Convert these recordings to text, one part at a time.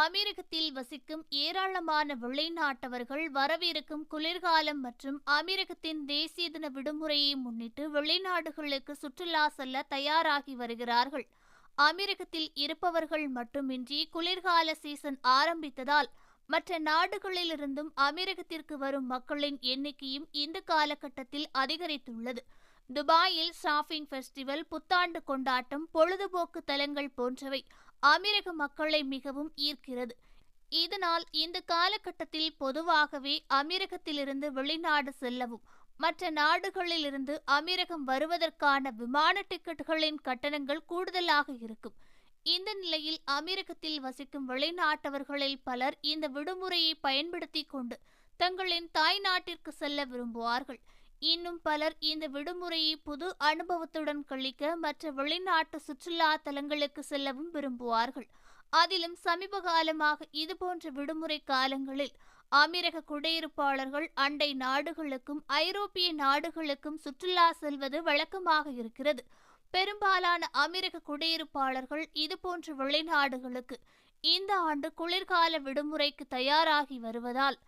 அமீரகத்தில் வசிக்கும் ஏராளமான வெளிநாட்டவர்கள் வரவிருக்கும் குளிர்காலம் மற்றும் அமீரகத்தின் தேசிய தின விடுமுறையை முன்னிட்டு வெளிநாடுகளுக்கு சுற்றுலா செல்ல தயாராகி வருகிறார்கள். அமீரகத்தில் இருப்பவர்கள் மட்டுமின்றி குளிர்கால சீசன் ஆரம்பித்ததால் மற்ற நாடுகளிலிருந்தும் அமீரகத்திற்கு வரும் மக்களின் எண்ணிக்கையும் இந்த காலகட்டத்தில் அதிகரித்துள்ளது. துபாயில் ஷாப்பிங் ஃபெஸ்டிவல் புத்தாண்டு கொண்டாட்டம் பொழுதுபோக்கு தலங்கள் போன்றவை அமீரக மக்களை மிகவும் ஈர்க்கிறது. இதனால் இந்த காலகட்டத்தில் பொதுவாகவே அமெரிக்கத்திலிருந்து வெளிநாடு செல்லவும் மற்ற நாடுகளிலிருந்து அமீரகம் வருவதற்கான விமான டிக்கெட்டுகளின் கட்டணங்கள் கூடுதலாக இருக்கும். இந்த நிலையில் அமீரகத்தில் வசிக்கும் வெளிநாட்டவர்களில் பலர் இந்த விடுமுறையை பயன்படுத்தி கொண்டு தங்களின் தாய் நாட்டிற்கு செல்ல விரும்புவார்கள். இன்னும் பலர் இந்த விடுமுறையை புது அனுபவத்துடன் கழிக்க மற்ற வெளிநாட்டு சுற்றுலா தலங்களுக்கு செல்லவும் விரும்புவார்கள். அதிலும் சமீப காலமாக இதுபோன்ற விடுமுறை காலங்களில் அமீரக குடியிருப்பாளர்கள் அண்டை நாடுகளுக்கும் ஐரோப்பிய நாடுகளுக்கும் சுற்றுலா செல்வது வழக்கமாக இருக்கிறது. பெரும்பாலான அமீரக குடியிருப்பாளர்கள் இதுபோன்ற வெளிநாடுகளுக்கு இந்த ஆண்டு குளிர்கால விடுமுறைக்கு தயாராகி வருவதால்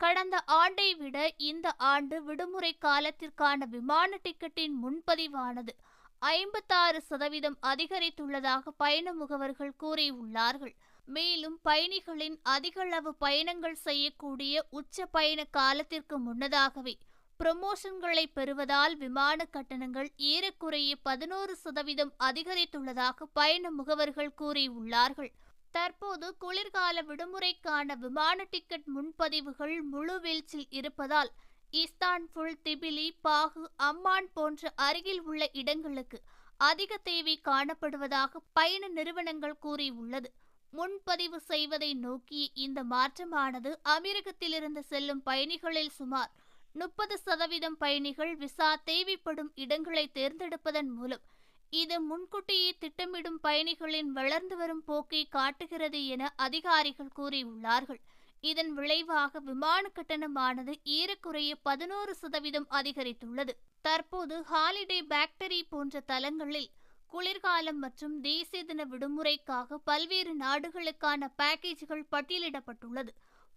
கடந்த ஆண்டை விட இந்த ஆண்டு விடுமுறை காலத்திற்கான விமான டிக்கெட்டின் முன்பதிவானது ஐம்பத்தாறு சதவீதம் அதிகரித்துள்ளதாக பயண முகவர்கள் கூறியுள்ளார்கள். மேலும் பயணிகளின் அதிகளவு பயணங்கள் செய்யக்கூடிய உச்ச பயண காலத்திற்கு முன்னதாகவே ப்ரமோஷன்களை பெறுவதால் விமான கட்டணங்கள் ஏறக்குறைய பதினோரு சதவீதம் அதிகரித்துள்ளதாக பயண முகவர்கள் கூறியுள்ளார்கள். தற்போது குளிர்கால விடுமுறைக்கான விமான டிக்கெட் முன்பதிவுகள் முழு வீழ்ச்சியில் இருப்பதால் இஸ்தான்புல் திபிலி பாகு அம்மான் போன்ற அருகில் உள்ள இடங்களுக்கு அதிக தேவை காணப்படுவதாக பயண நிறுவனங்கள் கூறியுள்ளது. முன்பதிவு செய்வதை நோக்கி இந்த மாற்றமானது அமீரகத்திலிருந்து செல்லும் பயணிகளில் சுமார் முப்பது சதவீதம் பயணிகள் விசா தேவைப்படும் இடங்களை தேர்ந்தெடுப்பதன் மூலம் இது முன்கூட்டியே திட்டமிடும் பயணிகளின் வளர்ந்து வரும் போக்கை காட்டுகிறது என அதிகாரிகள் கூறியுள்ளார்கள். இதன் விளைவாக விமான கட்டணமானது ஏறக்குறைய பதினோரு சதவீதம் அதிகரித்துள்ளது. தற்போது ஹாலிடே பேக்டரி போன்ற தலங்களில் குளிர்காலம் மற்றும் தேசிய தின விடுமுறைக்காக பல்வேறு நாடுகளுக்கான பேக்கேஜ்கள் பட்டியலிடப்பட்டுள்ளது.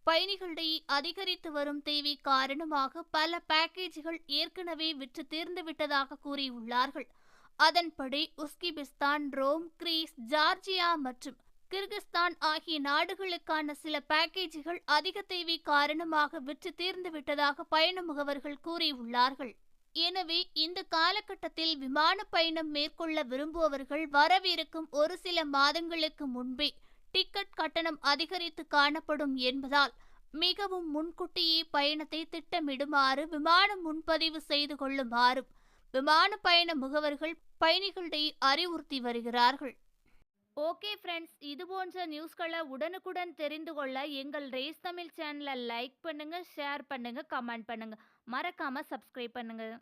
பயணிகளிடையே அதிகரித்து வரும் தேவை காரணமாக பல பேக்கேஜ்கள் ஏற்கனவே விற்று தீர்ந்துவிட்டதாக கூறியுள்ளார்கள். அதன்படி உஸ்கிபிஸ்தான் ரோம் கிரீஸ் ஜார்ஜியா மற்றும் கிர்கிஸ்தான் ஆகிய நாடுகளுக்கான சில பேக்கேஜ்கள் அதிக தேவை காரணமாக விற்று தீர்ந்துவிட்டதாக பயண முகவர்கள் கூறியுள்ளார்கள். எனவே இந்த காலகட்டத்தில் விமான பயணம் மேற்கொள்ள விரும்புபவர்கள் வரவிருக்கும் ஒரு சில மாதங்களுக்கு முன்பே டிக்கெட் கட்டணம் அதிகரித்து காணப்படும் என்பதால் மிகவும் முன்கூட்டியே பயணத்தை திட்டமிடுமாறு விமானம் முன்பதிவு செய்து கொள்ளுமாறும் விமான பயண முகவர்கள் பயணிகளை அறிவுறுத்தி வருகிறார்கள். ஓகே ஃப்ரெண்ட்ஸ் இது போன்ற நியூஸ்களை உடனுக்குடன் தெரிந்து கொள்ள எங்கள் ரேஸ் தமிழ் சேனலை லைக் பண்ணுங்கள் ஷேர் பண்ணுங்கள் கமெண்ட் பண்ணுங்கள் மறக்காமல் சப்ஸ்கிரைப் பண்ணுங்கள்